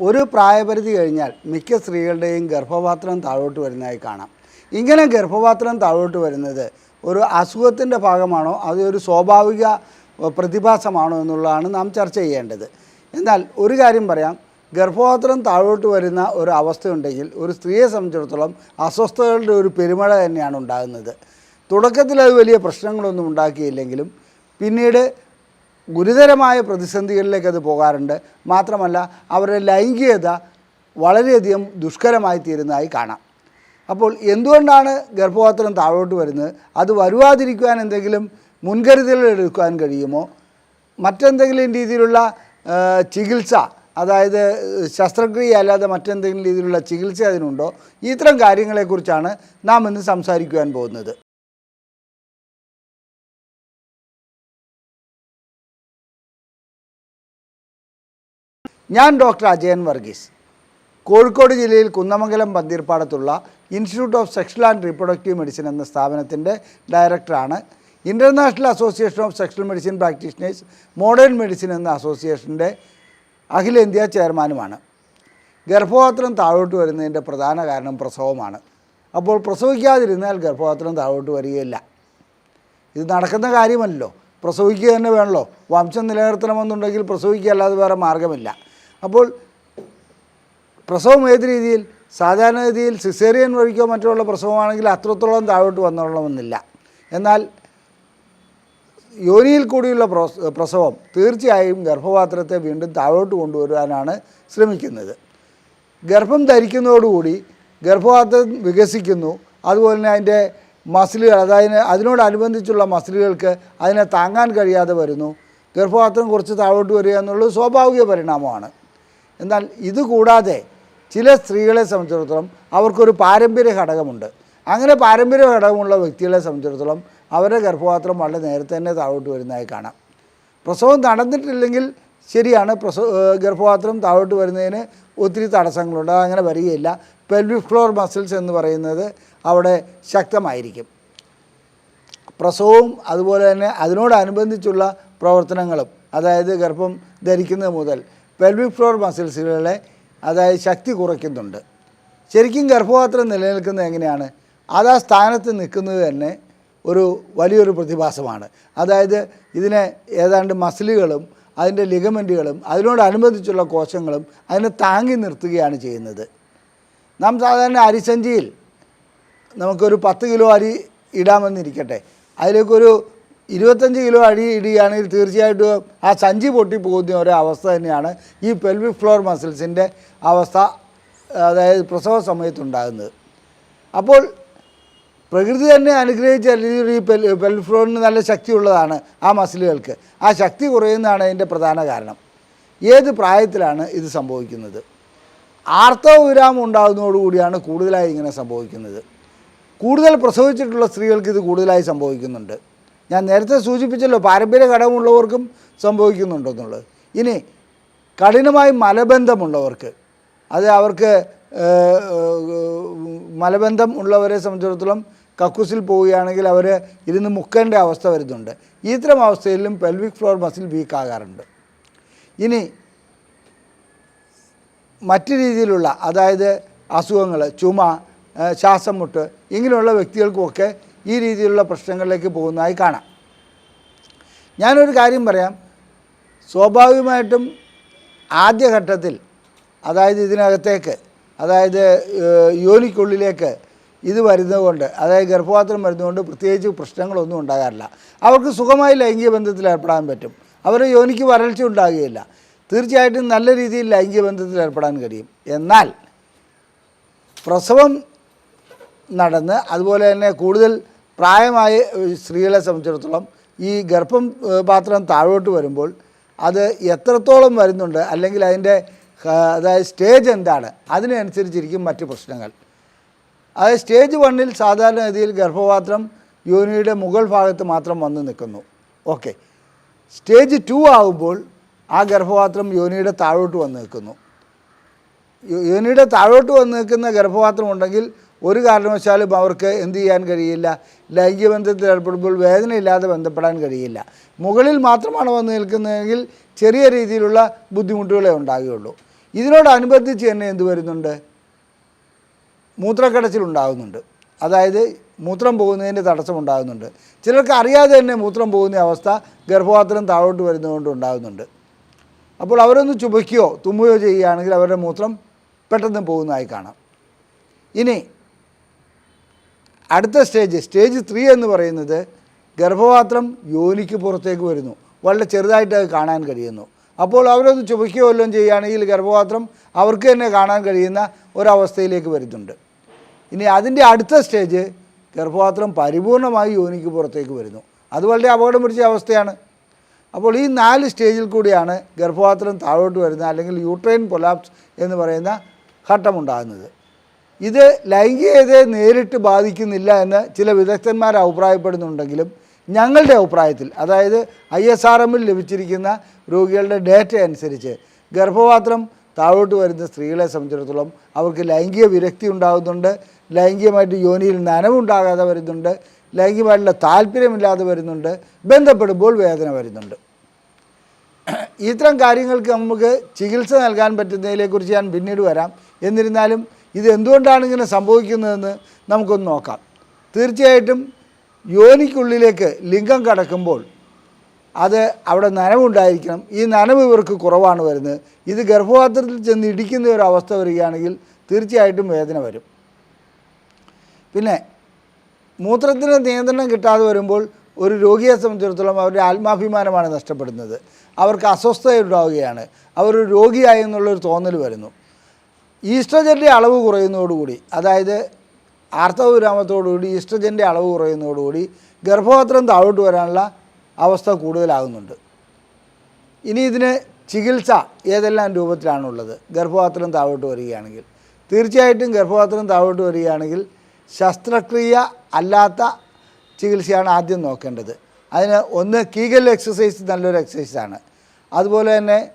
ഒരു പ്രായപരിധി കഴിഞ്ഞാൽ മിക്ക സ്ത്രീകളുടെയും ഗർഭപാത്രം താഴോട്ട് വരുന്നതായി കാണാം. ഇങ്ങനെ ഗർഭപാത്രം താഴോട്ട് വരുന്നത് ഒരു അസുഖത്തിന്റെ ഭാഗമാണോ അത് ഒരു സ്വാഭാവിക പ്രതിഭാസമാണോ എന്നുള്ളതാണ് നാം ചർച്ച ചെയ്യേണ്ടത്. എന്നാൽ ഒരു കാര്യം പറയാം ഗർഭപാത്രം താഴോട്ട് വരുന്ന ഒരു അവസ്ഥയുണ്ടെങ്കിൽ ഒരു സ്ത്രീയെ സംബന്ധിച്ചിടത്തോളം അസ്വസ്ഥതകളുടെ ഒരു പെരുമഴ തന്നെയാണ് ഉണ്ടാകുന്നത്. തുടക്കത്തിൽ അത് വലിയ പ്രശ്നങ്ങളൊന്നും ഉണ്ടാക്കിയില്ലെങ്കിലും പിന്നീട് ഗുരുതരമായ പ്രതിസന്ധികളിലേക്ക് അത് പോകാറുണ്ട്. മാത്രമല്ല അവരുടെ ലൈംഗികത വളരെയധികം ദുഷ്കരമായി തീരുന്നതായി കാണാം. അപ്പോൾ എന്തുകൊണ്ടാണ് ഗർഭപാത്രം താഴോട്ട് വരുന്നത്? അത് വരുവാതിരിക്കുവാൻ എന്തെങ്കിലും മുൻകരുതലുകൾ എടുക്കാൻ കഴിയുമോ? മറ്റെന്തെങ്കിലും രീതിയിലുള്ള ചികിത്സ അതായത് ശസ്ത്രക്രിയ അല്ലാതെ മറ്റെന്തെങ്കിലും രീതിയിലുള്ള ചികിത്സ അതിനുണ്ടോ? ഇത്തരം കാര്യങ്ങളെക്കുറിച്ചാണ് നാം ഇന്ന് സംസാരിക്കുവാൻ പോകുന്നത്. ഞാൻ ഡോക്ടർ അജയൻ വർഗീസ്. കോഴിക്കോട് ജില്ലയിൽ Kunnamangalam പന്തീർപ്പാടത്തുള്ള institute of sexual and reproductive medicine എന്ന സ്ഥാപനത്തിന്റെ ഡയറക്ടറാണ്. International association of sexual medicine practitioners modern medicine എന്ന അസോസിയേഷന്റെ അഖിലേന്ത്യാ ചെയർമാനുമാണ്. ഗർഭപാത്രം താഴോട്ട് വരുന്നതിന്റെ പ്രധാന കാരണം പ്രസവമാണ്. അപ്പോൾ പ്രസവിക്കാതിരുന്നാൽ ഗർഭപാത്രം താഴോട്ട് വരികയില്ല. ഇത് നടക്കുന്ന കാര്യമല്ലല്ലോ. പ്രസവിക്കുക തന്നെ വേണമല്ലോ വംശം നിലനിർത്തണമെന്നുണ്ടെങ്കിൽ പ്രസവിക്കുക അല്ലാതെ വേറെ മാർഗമില്ല. അപ്പോൾ പ്രസവം ഏത് രീതിയിൽ സാധാരണഗതിയിൽ സിസേറിയൻ വഴിക്കോ മറ്റുള്ള പ്രസവമാണെങ്കിൽ അത്രത്തോളം താഴോട്ട് വന്നോളണമെന്നില്ല. എന്നാൽ യോനിയിൽ കൂടിയുള്ള പ്രസവം തീർച്ചയായും ഗർഭപാത്രത്തെ വീണ്ടും താഴോട്ട് കൊണ്ടുവരാനാണ് ശ്രമിക്കുന്നത്. ഗർഭം ധരിക്കുന്നതോടുകൂടി ഗർഭപാത്രം വികസിക്കുന്നു. അതുപോലെ തന്നെ അതിന്റെ മസിലുകൾ അതായത് അതിനോടനുബന്ധിച്ചുള്ള മസിലുകൾക്ക് അതിനെ താങ്ങാൻ കഴിയാതെ വരുന്നു. ഗർഭപാത്രം കുറച്ച് താഴോട്ട് വരിക എന്നുള്ളത് സ്വാഭാവിക പരിണാമമാണ്. എന്നാൽ ഇതുകൂടാതെ ചില സ്ത്രീകളെ സംബന്ധിച്ചിടത്തോളം അവർക്കൊരു പാരമ്പര്യ ഘടകമുണ്ട്. അങ്ങനെ പാരമ്പര്യ ഘടകമുള്ള വ്യക്തികളെ സംബന്ധിച്ചിടത്തോളം അവരുടെ ഗർഭപാത്രം വളരെ നേരത്തെ തന്നെ താഴോട്ട് വരുന്നതായി കാണാം. പ്രസവം നടന്നിട്ടില്ലെങ്കിൽ ശരിയാണ് പ്രസവ ഗർഭപാത്രം താഴോട്ട് വരുന്നതിന് ഒത്തിരി തടസ്സങ്ങളുണ്ട്. അങ്ങനെ വരികയില്ല. പെൽവിക് ഫ്ലോർ മസിൽസ് എന്ന് പറയുന്നത് അവിടെ ശക്തമായിരിക്കും. പ്രസവവും അതുപോലെ തന്നെ അതിനോടനുബന്ധിച്ചുള്ള പ്രവർത്തനങ്ങളും അതായത് ഗർഭം ധരിക്കുന്നത് മുതൽ പെൽവിക് ഫ്ലോർ മസിൽസുകളെ അതായത് ശക്തി കുറയ്ക്കുന്നുണ്ട്. ശരിക്കും ഗർഭപാത്രം നിലനിൽക്കുന്നത് എങ്ങനെയാണ്? അത് ആ സ്ഥാനത്ത് നിൽക്കുന്നത് തന്നെ ഒരു വലിയൊരു പ്രതിഭാസമാണ്. അതായത് ഇതിനെ ഏതാണ്ട് മസിലുകളും അതിന്റെ ലിഗമെന്റുകളും അതിനോടനുബന്ധിച്ചുള്ള കോശങ്ങളും അതിനെ താങ്ങി നിർത്തുകയാണ് ചെയ്യുന്നത്. നാം സാധാരണ അരിസഞ്ചിയിൽ നമുക്കൊരു പത്ത് കിലോ അരി ഇടാമെന്നിരിക്കട്ടെ. അതിലേക്കൊരു ഇരുപത്തഞ്ച് കിലോ അടി ഇടുകയാണെങ്കിൽ തീർച്ചയായിട്ടും ആ സഞ്ചി പൊട്ടി പോകുന്ന ഒരു അവസ്ഥ തന്നെയാണ് ഈ പെൽവിക് ഫ്ലോർ മസിൽസിന്റെ അവസ്ഥ അതായത് പ്രസവ സമയത്തുണ്ടാകുന്നത് അപ്പോൾ പ്രകൃതി തന്നെ അനുഗ്രഹിച്ച ഈ പെൽ പെൽവിക് ഫ്ലോറിന് നല്ല ശക്തിയുള്ളതാണ് ആ മസിലുകൾക്ക് ആ ശക്തി കുറയുന്നതാണ് അതിന്റെ പ്രധാന കാരണം. ഏത് പ്രായത്തിലാണ് ഇത് സംഭവിക്കുന്നത്? ആർത്തവ വിരാമം ഉണ്ടാകുന്നതോടുകൂടിയാണ് കൂടുതലായി ഇങ്ങനെ സംഭവിക്കുന്നത്. കൂടുതൽ പ്രസവിച്ചിട്ടുള്ള സ്ത്രീകൾക്ക് ഇത് കൂടുതലായി സംഭവിക്കുന്നുണ്ട്. ഞാൻ നേരത്തെ സൂചിപ്പിച്ചല്ലോ പാരമ്പര്യ ഘടകമുള്ളവർക്കും സംഭവിക്കുന്നുണ്ടെന്നുള്ളത് ഇനി കഠിനമായി മലബന്ധമുള്ളവർക്ക് അത് അവർക്ക് മലബന്ധം ഉള്ളവരെ സംബന്ധിച്ചിടത്തോളം കക്കൂസിൽ പോവുകയാണെങ്കിൽ അവർ ഇരുന്ന് മുക്കേണ്ട അവസ്ഥ വരുന്നുണ്ട്. ഇത്തരം അവസ്ഥയിലും പെൽവിക് ഫ്ലോർ മസിൽ വീക്ക് ആകാറുണ്ട്. ഇനി മറ്റു രീതിയിലുള്ള അതായത് അസുഖങ്ങൾ ചുമ ശ്വാസം മുട്ട് ഇങ്ങനെയുള്ള വ്യക്തികൾക്കുമൊക്കെ ഈ രീതിയിലുള്ള പ്രശ്നങ്ങളിലേക്ക് പോകുന്നതായി കാണാം. ഞാനൊരു കാര്യം പറയാം. സ്വാഭാവികമായിട്ടും ആദ്യഘട്ടത്തിൽ അതായത് ഇതിനകത്തേക്ക് അതായത് യോനിക്കുള്ളിലേക്ക് ഇത് വരുന്നതുകൊണ്ട് അതായത് ഗർഭപാത്രം വരുന്നതുകൊണ്ട് പ്രത്യേകിച്ച് പ്രശ്നങ്ങളൊന്നും ഉണ്ടാകാറില്ല. അവർക്ക് സുഖമായി ലൈംഗിക ബന്ധത്തിൽ ഏർപ്പെടാൻ പറ്റും. അവരുടെ യോനിക്ക് വരൾച്ച ഉണ്ടാകുകയില്ല. തീർച്ചയായിട്ടും നല്ല രീതിയിൽ ലൈംഗിക ബന്ധത്തിൽ ഏർപ്പെടാൻ കഴിയും. എന്നാൽ പ്രസവം നടന്ന് അതുപോലെ തന്നെ കൂടുതൽ പ്രായമായ സ്ത്രീകളെ സംബന്ധിച്ചിടത്തോളം ഈ ഗർഭം പാത്രം താഴോട്ട് വരുമ്പോൾ അത് എത്രത്തോളം വരുന്നുണ്ട് അല്ലെങ്കിൽ അതിന്റെ അതായത് സ്റ്റേജ് എന്താണ് അതിനനുസരിച്ചിരിക്കും മറ്റ് പ്രശ്നങ്ങൾ. അതായത് സ്റ്റേജ് വണ്ണിൽ സാധാരണഗതിയിൽ ഗർഭപാത്രം യോനിയുടെ മുകൾ ഭാഗത്ത് മാത്രം വന്ന് നിൽക്കുന്നു. ഓക്കെ. സ്റ്റേജ് ടു ആകുമ്പോൾ ആ ഗർഭപാത്രം യോനിയുടെ താഴോട്ട് വന്ന് നിൽക്കുന്നു. യോനിയുടെ താഴോട്ട് വന്ന് നിൽക്കുന്ന ഗർഭപാത്രം ഉണ്ടെങ്കിൽ ഒരു കാരണവശാലും അവർക്ക് എന്ത് ചെയ്യാൻ കഴിയില്ല. ലൈംഗിക ബന്ധത്തിൽ ഏർപ്പെടുമ്പോൾ വേദനയില്ലാതെ ബന്ധപ്പെടാൻ കഴിയില്ല. മുകളിൽ മാത്രമാണ് വന്ന് നിൽക്കുന്നതെങ്കിൽ ചെറിയ രീതിയിലുള്ള ബുദ്ധിമുട്ടുകളെ ഉണ്ടാകുകയുള്ളൂ. ഇതിനോടനുബന്ധിച്ച് തന്നെ എന്ത് വരുന്നുണ്ട്? മൂത്രക്കടച്ചിലുണ്ടാകുന്നുണ്ട് അതായത് മൂത്രം പോകുന്നതിന്റെ തടസ്സമുണ്ടാകുന്നുണ്ട് ചിലർക്ക് അറിയാതെ തന്നെ മൂത്രം പോകുന്ന അവസ്ഥ ഗർഭപാത്രം താഴോട്ട് വരുന്നതുകൊണ്ട് ഉണ്ടാകുന്നുണ്ട്. അപ്പോൾ അവരൊന്ന് ചുമയ്ക്കുകയോ തുമ്മുകയോ ചെയ്യുകയാണെങ്കിൽ അവരുടെ മൂത്രം പെട്ടെന്ന് പോകുന്നതായി കാണാം. ഇനി അടുത്ത സ്റ്റേജ് സ്റ്റേജ് ത്രീ എന്ന് പറയുന്നത് ഗർഭപാത്രം യോനിക്ക് പുറത്തേക്ക് വരുന്നു. വളരെ ചെറുതായിട്ട് അത് കാണാൻ കഴിയുന്നു. അപ്പോൾ അവരൊന്ന് ചുമയ്ക്കുകയോ വല്ലതും ചെയ്യുകയാണെങ്കിൽ ഗർഭപാത്രം അവർക്ക് തന്നെ കാണാൻ കഴിയുന്ന ഒരവസ്ഥയിലേക്ക് വരുന്നുണ്ട്. ഇനി അതിന്റെ അടുത്ത സ്റ്റേജ് ഗർഭപാത്രം പരിപൂർണമായി യോനിക്ക് പുറത്തേക്ക് വരുന്നു. അത് വളരെ അപകടം പിടിച്ച അവസ്ഥയാണ്. അപ്പോൾ ഈ നാല് സ്റ്റേജിൽ കൂടിയാണ് ഗർഭപാത്രം താഴോട്ട് വരുന്ന അല്ലെങ്കിൽ യൂട്രൈൻ പൊലാപ്സ് എന്ന് പറയുന്ന ഘട്ടമുണ്ടാകുന്നത്. ഇത് ലൈംഗികതയെ നേരിട്ട് ബാധിക്കുന്നില്ല എന്ന് ചില വിദഗ്ധന്മാർ അഭിപ്രായപ്പെടുന്നുണ്ടെങ്കിലും ഞങ്ങളുടെ അഭിപ്രായത്തിൽ അതായത് ഐ എസ് ആർ എമ്മിൽ ലഭിച്ചിരിക്കുന്ന രോഗികളുടെ ഡേറ്റ അനുസരിച്ച് ഗർഭപാത്രം താഴോട്ട് വരുന്ന സ്ത്രീകളെ സംബന്ധിച്ചിടത്തോളം അവർക്ക് ലൈംഗിക വിരക്തി ഉണ്ടാകുന്നുണ്ട് ലൈംഗികമായിട്ട് യോനിയിൽ നനവുണ്ടാകാതെ വരുന്നുണ്ട് ലൈംഗികമായിട്ടുള്ള താല്പര്യമില്ലാതെ വരുന്നുണ്ട് ബന്ധപ്പെടുമ്പോൾ വേദന വരുന്നുണ്ട്. ഇത്തരം കാര്യങ്ങൾക്ക് നമുക്ക് ചികിത്സ നൽകാൻ പറ്റുന്നതിനെക്കുറിച്ച് ഞാൻ പിന്നീട് വരാം. എന്നിരുന്നാലും ഇത് എന്തുകൊണ്ടാണ് ഇങ്ങനെ സംഭവിക്കുന്നതെന്ന് നമുക്കൊന്ന് നോക്കാം. തീർച്ചയായിട്ടും യോനിക്കുള്ളിലേക്ക് ലിംഗം കടക്കുമ്പോൾ അത് അവിടെ നനവുണ്ടായിരിക്കണം. ഈ നനവ് ഇവർക്ക് കുറവാണ് വരുന്നത്. ഇത് ഗർഭപാത്രത്തിൽ ചെന്ന് ഇടിക്കുന്ന ഒരു അവസ്ഥ വരികയാണെങ്കിൽ തീർച്ചയായിട്ടും വേദന വരും. പിന്നെ മൂത്രത്തിന് നിയന്ത്രണം കിട്ടാതെ വരുമ്പോൾ ഒരു രോഗിയെ സംബന്ധിച്ചിടത്തോളം അവരുടെ ആത്മാഭിമാനമാണ് നഷ്ടപ്പെടുന്നത്. അവർക്ക് അസ്വസ്ഥത ഉണ്ടാവുകയാണ് അവർ ഒരു രോഗിയായി എന്നുള്ളൊരു തോന്നൽ വരുന്നു. ഈസ്ട്രജന്റെ അളവ് കുറയുന്നതോടുകൂടി അതായത് ആർത്തവ ആർത്തവവിരാമത്തോടുകൂടി ഈസ്ട്രജന്റെ അളവ് കുറയുന്നതോടുകൂടി ഗർഭപാത്രം താഴോട്ട് വരാനുള്ള അവസ്ഥ കൂടുതലാകുന്നുണ്ട്. ഇനി ഇതിന് ചികിത്സ ഏതെല്ലാം രൂപത്തിലാണുള്ളത്? ഗർഭപാത്രം താഴോട്ട് വരികയാണെങ്കിൽ. തീർച്ചയായിട്ടും ഗർഭപാത്രം താഴോട്ട് വരികയാണെങ്കിൽ ശസ്ത്രക്രിയ അല്ലാത്ത ചികിത്സയാണ് ആദ്യം നോക്കേണ്ടത്. അതിന് ഒന്ന് കീഗൽ എക്സസൈസ് നല്ലൊരു എക്സസൈസാണ്. അതുപോലെ തന്നെ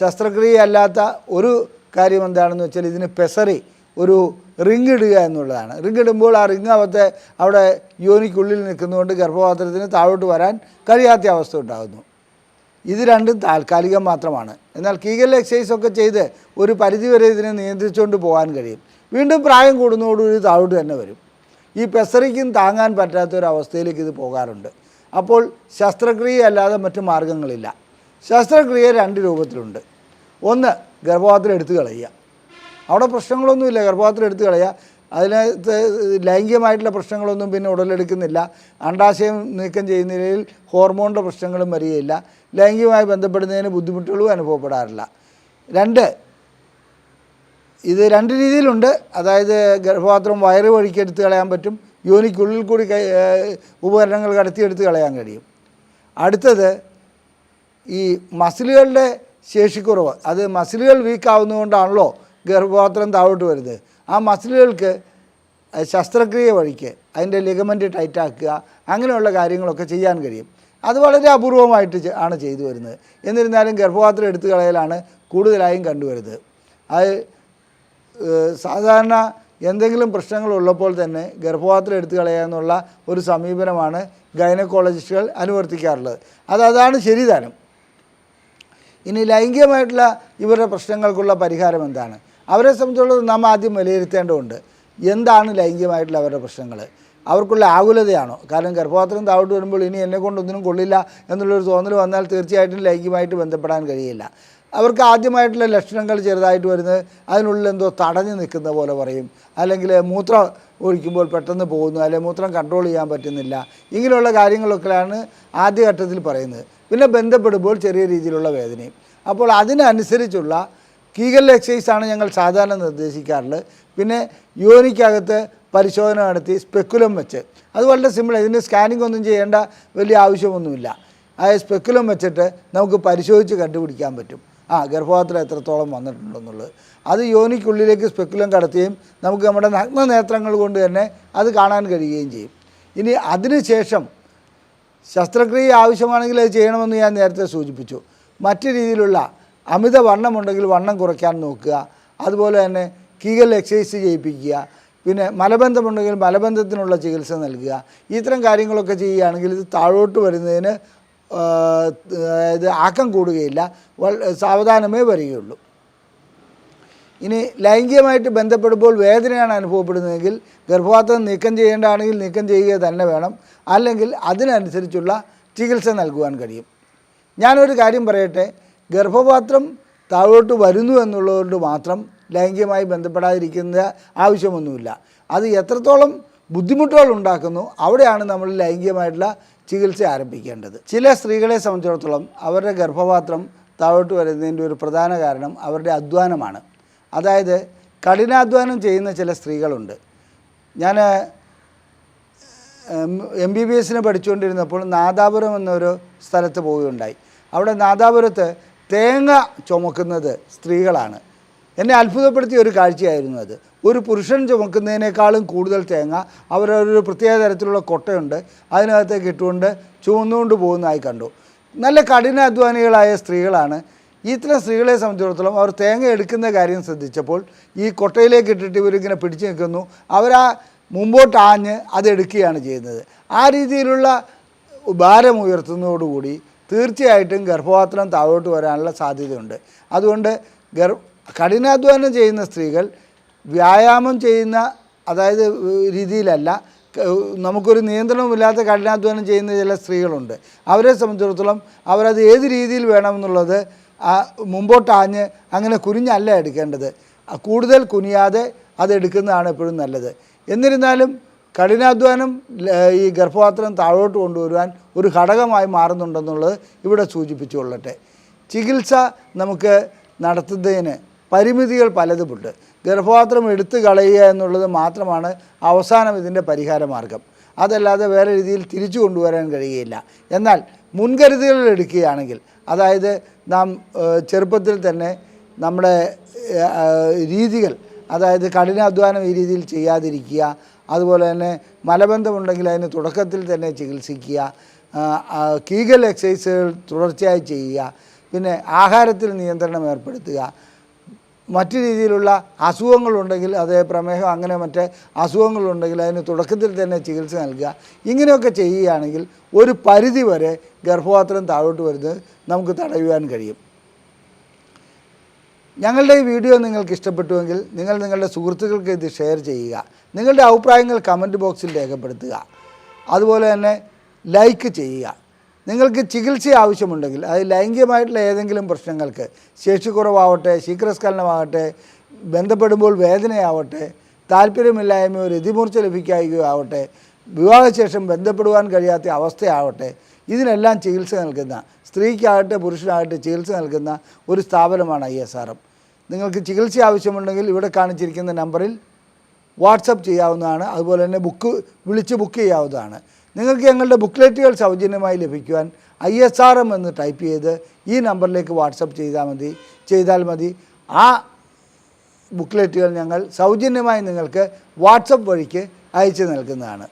ശസ്ത്രക്രിയ അല്ലാത്ത ഒരു കാര്യം എന്താണെന്ന് വെച്ചാൽ ഇതിന് പെസറി ഒരു റിങ് ഇടുക എന്നുള്ളതാണ്. റിങ് ഇടുമ്പോൾ ആ റിങ് അവത്തെ അവിടെ യോനിക്കുള്ളിൽ നിൽക്കുന്നതുകൊണ്ട് ഗർഭപാത്രത്തിന് താഴോട്ട് വരാൻ കഴിയാത്ത അവസ്ഥ ഉണ്ടാകുന്നു. ഇത് രണ്ടും താൽക്കാലികം മാത്രമാണ്. എന്നാൽ കീഗൽ എക്സസൈസ് ഒക്കെ ചെയ്ത് ഒരു പരിധിവരെ ഇതിനെ നിയന്ത്രിച്ചുകൊണ്ട് പോകാൻ കഴിയും. വീണ്ടും പ്രായം കൂടുന്നതോടുകൂടി താഴോട്ട് തന്നെ വരും. ഈ പെസറിക്കും താങ്ങാൻ പറ്റാത്ത ഒരു അവസ്ഥയിലേക്ക് ഇത് പോകാറുണ്ട്. അപ്പോൾ ശസ്ത്രക്രിയ അല്ലാതെ മറ്റു മാർഗങ്ങളില്ല. ശസ്ത്രക്രിയ രണ്ട് രൂപത്തിലുണ്ട്. ഒന്ന് ഗർഭപാത്രം എടുത്തു കളയുക. അവിടെ പ്രശ്നങ്ങളൊന്നുമില്ല. ഗർഭപാത്രം എടുത്തു കളയുക. അതിനകത്ത് ലൈംഗികമായിട്ടുള്ള പ്രശ്നങ്ങളൊന്നും പിന്നെ ഉടലെടുക്കുന്നില്ല. അണ്ടാശയം നീക്കം ചെയ്യുന്നതിൽ ഹോർമോണിന്റെ പ്രശ്നങ്ങളും വരികയില്ല. ലൈംഗികമായി ബന്ധപ്പെടുന്നതിന് ബുദ്ധിമുട്ടുകളും അനുഭവപ്പെടാറില്ല. രണ്ട് ഇത് രണ്ട് രീതിയിലുണ്ട്. അതായത് ഗർഭപാത്രം വയറ് വഴിക്ക് എടുത്തു കളയാൻ പറ്റും. യോനിക്കുള്ളിൽ കൂടി ഉപകരണങ്ങൾ കടത്തിയെടുത്ത് കളയാൻ കഴിയും. അടുത്തത് ഈ മസിലുകളുടെ ശേഷിക്കുറവ്. അത് മസിലുകൾ വീക്കാവുന്നതുകൊണ്ടാണല്ലോ ഗർഭപാത്രം താഴോട്ട് വരുന്നത്. ആ മസിലുകൾക്ക് ശസ്ത്രക്രിയ വഴിക്ക് അതിന്റെ ലിഗമെന്റ് ടൈറ്റാക്കുക അങ്ങനെയുള്ള കാര്യങ്ങളൊക്കെ ചെയ്യാൻ കഴിയും. അത് വളരെ അപൂർവമായിട്ട് ആണ് ചെയ്തു വരുന്നത്. എന്നിരുന്നാലും ഗർഭപാത്രം എടുത്തു കളയലാണ് കൂടുതലായും കണ്ടുവരുന്നത്. അത് സാധാരണ എന്തെങ്കിലും പ്രശ്നങ്ങളുള്ളപ്പോൾ തന്നെ ഗർഭപാത്രം എടുത്തു എന്നുള്ള ഒരു സമീപനമാണ് ഗൈനക്കോളജിസ്റ്റുകൾ അനുവർത്തിക്കാറുള്ളത്. അത് അതാണ് ശരിതാനും ഇനി ലൈംഗികമായിട്ടുള്ള ഇവരുടെ പ്രശ്നങ്ങൾക്കുള്ള പരിഹാരം എന്താണ്? അവരെ സംബന്ധിച്ചുള്ളത് നാം ആദ്യം വിലയിരുത്തേണ്ടതുണ്ട്. എന്താണ് ലൈംഗികമായിട്ടുള്ള അവരുടെ പ്രശ്നങ്ങൾ അവർക്കുള്ള ആകുലതയാണോ? കാരണം ഗർഭപാത്രം താഴോട്ട് വരുമ്പോൾ ഇനി എന്നെ കൊണ്ടൊന്നിനും കൊള്ളില്ല എന്നുള്ളൊരു തോന്നൽ വന്നാൽ തീർച്ചയായിട്ടും ലൈംഗികമായിട്ട് ബന്ധപ്പെടാൻ കഴിയില്ല. അവർക്ക് ആദ്യമായിട്ടുള്ള ലക്ഷണങ്ങൾ ചെറുതായിട്ട് വരുന്നത് അതിനുള്ളിൽ എന്തോ തടഞ്ഞു നിൽക്കുന്ന പോലെ പറയും. അല്ലെങ്കിൽ മൂത്രം ഒഴിക്കുമ്പോൾ പെട്ടെന്ന് പോകുന്നു. അല്ലെങ്കിൽ മൂത്രം കൺട്രോൾ ചെയ്യാൻ പറ്റുന്നില്ല. ഇങ്ങനെയുള്ള കാര്യങ്ങളൊക്കെയാണ് ആദ്യഘട്ടത്തിൽ പറയുന്നത്. പിന്നെ ബന്ധപ്പെടുമ്പോൾ ചെറിയ രീതിയിലുള്ള വേദനയും. അപ്പോൾ അതിനനുസരിച്ചുള്ള കീഗൽ ആണ് ഞങ്ങൾ സാധാരണ നിർദ്ദേശിക്കാറുള്ളത്. പിന്നെ യോനിക്കകത്ത് പരിശോധന നടത്തി സ്പെക്കുലം വെച്ച്. അത് വളരെ സിമ്പിൾ ഇതിന് സ്കാനിംഗ് ഒന്നും ചെയ്യേണ്ട വലിയ ആവശ്യമൊന്നുമില്ല. ആ സ്പെക്കുലം വെച്ചിട്ട് നമുക്ക് പരിശോധിച്ച് കണ്ടുപിടിക്കാൻ പറ്റും. ആ ഗർഭപാത്രം എത്രത്തോളം വന്നിട്ടുണ്ടെന്നുള്ളത്. അത് യോനിക്കുള്ളിലേക്ക് സ്പെക്കുലം കടത്തുകയും നമുക്ക് നമ്മുടെ നഗ്ന നേത്രങ്ങൾ കൊണ്ട് തന്നെ അത് കാണാൻ കഴിയുകയും ചെയ്യും. ഇനി അതിനുശേഷം ശസ്ത്രക്രിയ ആവശ്യമാണെങ്കിൽ അത് ചെയ്യണമെന്ന് ഞാൻ നേരത്തെ സൂചിപ്പിച്ചു. മറ്റു രീതിയിലുള്ള അമിത വണ്ണമുണ്ടെങ്കിൽ വണ്ണം കുറയ്ക്കാൻ നോക്കുക. അതുപോലെ തന്നെ കീകൽ എക്സസൈസ് ചെയ്യിപ്പിക്കുക. പിന്നെ മലബന്ധമുണ്ടെങ്കിൽ മലബന്ധത്തിനുള്ള ചികിത്സ നൽകുക. ഇത്തരം കാര്യങ്ങളൊക്കെ ചെയ്യുകയാണെങ്കിൽ ഇത് താഴോട്ട് വരുന്നതിന് അതായത് ആക്കം കൂടുകയില്ല. സാവധാനമേ വരികയുള്ളൂ. ഇനി ലൈംഗികമായിട്ട് ബന്ധപ്പെടുമ്പോൾ വേദനയാണ് അനുഭവപ്പെടുന്നതെങ്കിൽ ഗർഭപാത്രം നീക്കം ചെയ്യേണ്ടതാണെങ്കിൽ നീക്കം ചെയ്യുക തന്നെ വേണം. അല്ലെങ്കിൽ അതിനനുസരിച്ചുള്ള ചികിത്സ നൽകുവാൻ കഴിയും. ഞാനൊരു കാര്യം പറയട്ടെ. ഗർഭപാത്രം താഴോട്ട് വരുന്നു എന്നുള്ളതുകൊണ്ട് മാത്രം ലൈംഗികമായി ബന്ധപ്പെടാതിരിക്കുന്ന ആവശ്യമൊന്നുമില്ല. അത് എത്രത്തോളം ബുദ്ധിമുട്ടുകൾ ഉണ്ടാക്കുന്നു അവിടെയാണ് നമ്മൾ ലൈംഗികമായിട്ടുള്ള ചികിത്സ ആരംഭിക്കേണ്ടത്. ചില സ്ത്രീകളെ സംബന്ധിച്ചിടത്തോളം അവരുടെ ഗർഭപാത്രം താഴോട്ട് വരുന്നതിന്റെ ഒരു പ്രധാന കാരണം അവരുടെ അധ്വാനമാണ്. അതായത് കഠിനാധ്വാനം ചെയ്യുന്ന ചില സ്ത്രീകളുണ്ട്. ഞാൻ എം ബി ബി എസിന് പഠിച്ചുകൊണ്ടിരുന്നപ്പോൾ നാദാപുരം എന്നൊരു സ്ഥലത്ത് പോവുകയുണ്ടായി. അവിടെ നാദാപുരത്ത് തേങ്ങ ചുമക്കുന്നത് സ്ത്രീകളാണ്. എന്നെ അത്ഭുതപ്പെടുത്തിയ ഒരു കാഴ്ചയായിരുന്നു അത്. ഒരു പുരുഷൻ ചുമക്കുന്നതിനേക്കാളും കൂടുതൽ തേങ്ങ അവരൊരു പ്രത്യേക തരത്തിലുള്ള കൊട്ടയുണ്ട് അതിനകത്തേക്ക് ഇട്ടുകൊണ്ട് ചുമന്നുകൊണ്ട് പോകുന്നതായി കണ്ടു. നല്ല കഠിനാധ്വാനികളായ സ്ത്രീകളാണ് ഇത്തരം സ്ത്രീകളെ സംബന്ധിച്ചിടത്തോളം അവർ തേങ്ങ എടുക്കുന്ന കാര്യം ശ്രദ്ധിച്ചപ്പോൾ ഈ കൊട്ടയിലേക്ക് ഇട്ടിട്ട് ഇവരിങ്ങനെ പിടിച്ചു നിൽക്കുന്നു. അവരാ മുമ്പോട്ട് ആഞ്ഞ് അതെടുക്കുകയാണ് ചെയ്യുന്നത്. ആ രീതിയിലുള്ള ഭാരം ഉയർത്തുന്നതോടുകൂടി തീർച്ചയായിട്ടും ഗർഭപാത്രം താഴോട്ട് വരാനുള്ള സാധ്യതയുണ്ട്. അതുകൊണ്ട് ഗർ കഠിനാധ്വാനം ചെയ്യുന്ന സ്ത്രീകൾ വ്യായാമം ചെയ്യുന്ന അതായത് രീതിയിലല്ല നമുക്കൊരു നിയന്ത്രണമില്ലാത്ത കഠിനാധ്വാനം ചെയ്യുന്ന ചില സ്ത്രീകളുണ്ട്. അവരെ സംബന്ധിച്ചിടത്തോളം അവരത് ഏത് രീതിയിൽ വേണമെന്നുള്ളത് മുമ്പോട്ടാഞ്ഞ് അങ്ങനെ കുനിഞ്ഞല്ല എടുക്കേണ്ടത്. കൂടുതൽ കുനിയാതെ അതെടുക്കുന്നതാണ് എപ്പോഴും നല്ലത്. എന്നിരുന്നാലും കഠിനാധ്വാനം ഈ ഗർഭപാത്രം താഴോട്ട് കൊണ്ടുവരുവാൻ ഒരു ഘടകമായി മാറുന്നുണ്ടെന്നുള്ളത് ഇവിടെ സൂചിപ്പിച്ചുകൊള്ളട്ടെ. ചികിത്സ നമുക്ക് നടത്തുന്നതിന് പരിമിതികൾ പലതുമുണ്ട്. ഗർഭപാത്രം എടുത്തു കളയുക എന്നുള്ളത് മാത്രമാണ് അവസാനം ഇതിന്റെ പരിഹാര മാർഗം അതല്ലാതെ വേറെ രീതിയിൽ തിരിച്ചു കൊണ്ടുവരാൻ കഴിയുകയില്ല എന്നാൽ മുൻകരുതലുകൾ എടുക്കുകയാണെങ്കിൽ അതായത് നാം ചെറുപ്പത്തിൽ തന്നെ നമ്മുടെ രീതികൾ അതായത് കഠിനാധ്വാനം ഈ രീതിയിൽ ചെയ്യാതിരിക്കുക അതുപോലെ തന്നെ മലബന്ധമുണ്ടെങ്കിൽ അതിന് തുടക്കത്തിൽ തന്നെ ചികിത്സിക്കുക കീഗൽ എക്സസൈസുകൾ തുടർച്ചയായി ചെയ്യുക പിന്നെ ആഹാരത്തിൽ നിയന്ത്രണം ഏർപ്പെടുത്തുക മറ്റു രീതിയിലുള്ള അസുഖങ്ങളുണ്ടെങ്കിൽ അത് പ്രമേഹം അങ്ങനെ മറ്റ് അസുഖങ്ങളുണ്ടെങ്കിൽ അതിന് തുടക്കത്തിൽ തന്നെ ചികിത്സ നൽകുക. ഇങ്ങനെയൊക്കെ ചെയ്യുകയാണെങ്കിൽ ഒരു പരിധി വരെ ഗർഭപാത്രം താഴോട്ട് വരുന്നത് നമുക്ക് തടയുവാൻ കഴിയും. ഞങ്ങളുടെ ഈ വീഡിയോ നിങ്ങൾക്ക് ഇഷ്ടപ്പെട്ടുവെങ്കിൽ നിങ്ങൾ നിങ്ങളുടെ സുഹൃത്തുക്കൾക്ക് ഇത് ഷെയർ ചെയ്യുക. നിങ്ങളുടെ അഭിപ്രായങ്ങൾ കമന്റ് ബോക്സിൽ രേഖപ്പെടുത്തുക. അതുപോലെ തന്നെ ലൈക്ക് ചെയ്യുക. നിങ്ങൾക്ക് ചികിത്സ ആവശ്യമുണ്ടെങ്കിൽ അത് ലൈംഗികമായിട്ടുള്ള ഏതെങ്കിലും പ്രശ്നങ്ങൾക്ക് ശേഷിക്കുറവാവട്ടെ ശീഘ്രസ്ഖലനമാകട്ടെ ബന്ധപ്പെടുമ്പോൾ വേദനയാവട്ടെ താല്പര്യമില്ലായ്മയോ രതിമൂർച്ച ലഭിക്കായികയോ ആവട്ടെ വിവാഹശേഷം ബന്ധപ്പെടുവാൻ കഴിയാത്ത അവസ്ഥയാവട്ടെ ഇതിനെല്ലാം ചികിത്സ നൽകുന്ന സ്ത്രീക്കാകട്ടെ പുരുഷനാകട്ടെ ചികിത്സ നൽകുന്ന ഒരു സ്ഥാപനമാണ് ഐ എസ് ആർ എം. നിങ്ങൾക്ക് ചികിത്സ ആവശ്യമുണ്ടെങ്കിൽ ഇവിടെ കാണിച്ചിരിക്കുന്ന നമ്പറിൽ വാട്സപ്പ് ചെയ്യാവുന്നതാണ്. അതുപോലെ തന്നെ ബുക്ക് വിളിച്ച് ബുക്ക് ചെയ്യാവുന്നതാണ്. നിങ്ങൾക്ക് ഞങ്ങളുടെ ബുക്ക്ലെറ്റുകൾ സൗജന്യമായി ലഭിക്കുവാൻ ഐ എസ് ആർ എം എന്ന് ടൈപ്പ് ചെയ്ത് ഈ നമ്പറിലേക്ക് വാട്സപ്പ് ചെയ്താൽ മതി ചെയ്താൽ മതി. ആ ബുക്ക്ലെറ്റുകൾ ഞങ്ങൾ സൗജന്യമായി നിങ്ങൾക്ക് വാട്സപ്പ് വഴിക്ക് അയച്ചു നൽകുന്നതാണ്.